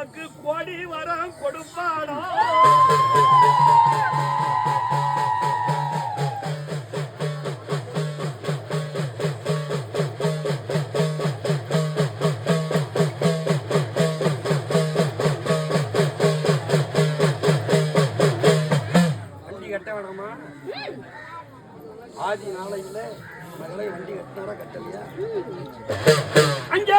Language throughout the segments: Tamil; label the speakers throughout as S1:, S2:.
S1: நமக்கு கொடி வரம் கொடுப்பாடா ஆதி நாளையில மகளை வண்டி கட்டினாரா கட்டலையா? அஞ்சா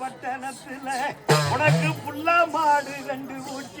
S1: பட்டணத்துல உனக்கு புல்லா மாடு ரெண்டு ஊற்ற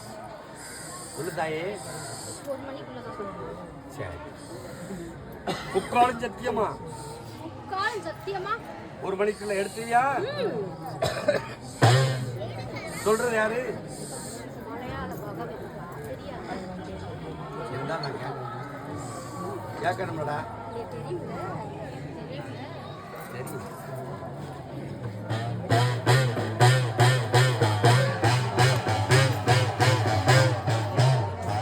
S1: சொல்லுதாயே சரி. முக்காலும் சத்தியமா?
S2: முக்காலும் சத்தியமா?
S1: ஒரு மணிக்குள்ள எடுத்துவியா சொல்றது யாரு? கேட்கணும்டா
S2: தெரியும்.